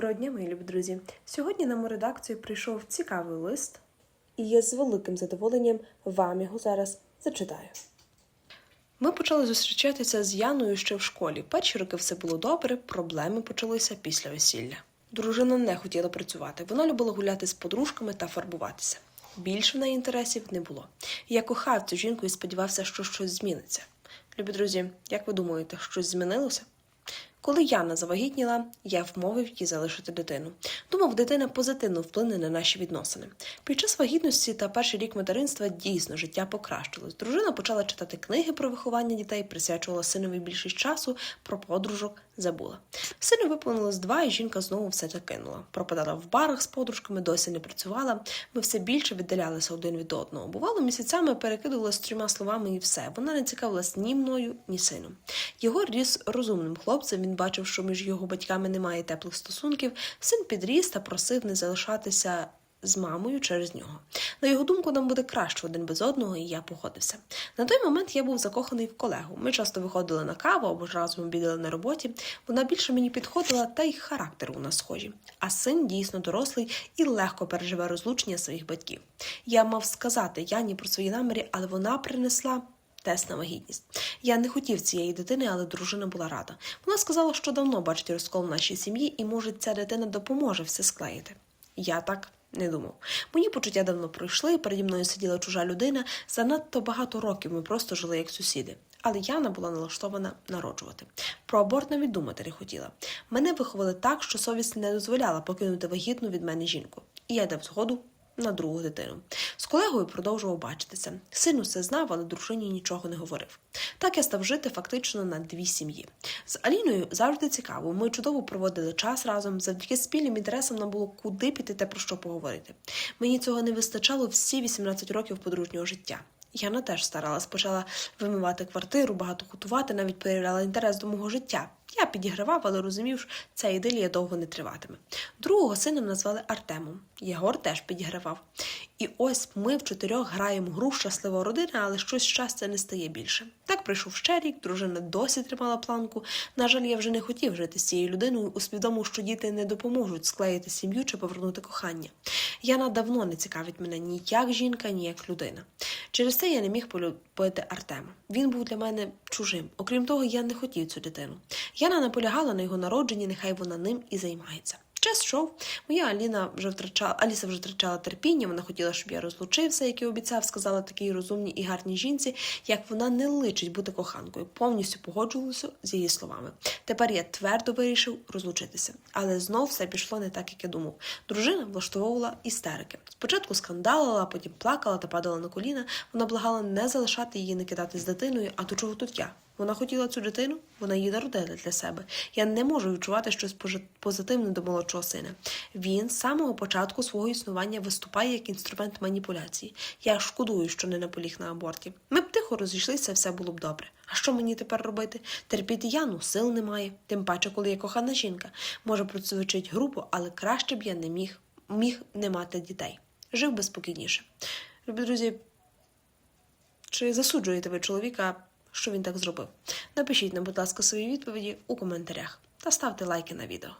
Доброго дня, мої любі друзі! Сьогодні нам у редакцію прийшов цікавий лист, і я з великим задоволенням вам його зараз зачитаю. Ми почали зустрічатися з Яною ще в школі. Перші роки все було добре, проблеми почалися після весілля. Дружина не хотіла працювати. Вона любила гуляти з подружками та фарбуватися. Більше в неї інтересів не було. Я кохав цю жінку і сподівався, що щось зміниться. Любі друзі, як ви думаєте, щось змінилося? Коли Яна завагітніла, я вмовив її залишити дитину. Думав, дитина позитивно вплине на наші відносини. Під час вагітності та перший рік материнства дійсно життя покращилось. Дружина почала читати книги про виховання дітей, присвячувала синові більшість часу, про подружок забула. Сину виповнилось два, і жінка знову все це кинула. Пропадала в барах з подружками, досі не працювала. Ми все більше віддалялися один від одного. Бувало, місяцями перекидувала з трьома словами і все. Вона не цікавилась ні мною, ні сином. Його ріс розумним хлопцем. Він бачив, що між його батьками немає теплих стосунків. Син підріс та просив не залишатися. З мамою через нього. На його думку, нам буде краще один без одного, і я погодився. На той момент я був закоханий в колегу. Ми часто виходили на каву або ж разом обідали на роботі. Вона більше мені підходила, та й характер у нас схожі. А син дійсно дорослий і легко переживе розлучення своїх батьків. Я мав сказати Яні про свої наміри, але вона принесла тест на вагітність. Я не хотів цієї дитини, але дружина була рада. Вона сказала, що давно бачить розкол в нашій сім'ї, і може ця дитина допоможе все склеїти. Я так не думав. Мої почуття давно пройшли, переді мною сиділа чужа людина. Занадто багато років ми просто жили як сусіди. Але Яна була налаштована народжувати. Про аборт навіть думати не хотіла. Мене виховали так, що совість не дозволяла покинути вагітну від мене жінку. І я дав згоду на другу дитину. З колегою продовжував бачитися. Син усе знав, але дружині нічого не говорив. Так я став жити фактично на дві сім'ї. З Аліною завжди цікаво. Ми чудово проводили час разом. Завдяки спільним інтересам нам було куди піти та про що поговорити. Мені цього не вистачало всі 18 років подружнього життя. Яна теж старалась, почала вимивати квартиру, багато готувати, навіть перевіряла інтерес до мого життя. Я підігравав, але розумів, що ця ідилія довго не триватиме. Другого сина назвали Артемом. Єгор теж підігравав. І ось ми в чотирьох граємо гру щаслива родина, але щось щастя не стає більше. Так прийшов ще рік, дружина досі тримала планку. На жаль, я вже не хотів жити з цією людиною, усвідомив, що діти не допоможуть склеїти сім'ю чи повернути кохання. Яна давно не цікавить мене ні як жінка, ні як людина. Через це я не міг полюбити Артема. Він був для мене чужим. Окрім того, я не хотів цю дитину. Яна наполягала на його народженні, нехай вона ним і займається. Час йшов. Моя Аліна вже втрачала Аліса вже втрачала терпіння. Вона хотіла, щоб я розлучився, як і обіцяв, сказала такій розумній і гарній жінці, як вона не личить бути коханкою. Повністю погоджувалася з її словами. Тепер я твердо вирішив розлучитися, але знов все пішло не так, як я думав. Дружина влаштовувала істерики. Спочатку скандалила, потім плакала та падала на коліна. Вона благала не залишати її, не кидати з дитиною. А до чого тут я? Вона хотіла цю дитину, вона її народила для себе. Я не можу відчувати щось позитивне до молодшого сина. Він з самого початку свого існування виступає як інструмент маніпуляції. Я шкодую, що не наполіг на аборті. Ми б тихо розійшлися, все було б добре. А що мені тепер робити? Терпіти Яну сил немає, тим паче, коли я кохана жінка. Може, процвичить групу, але краще б я не міг, міг не мати дітей. Жив би спокійніше. Любі друзі, чи засуджуєте ви чоловіка? Що він так зробив. Напишіть нам, будь ласка, свої відповіді у коментарях та ставте лайки на відео.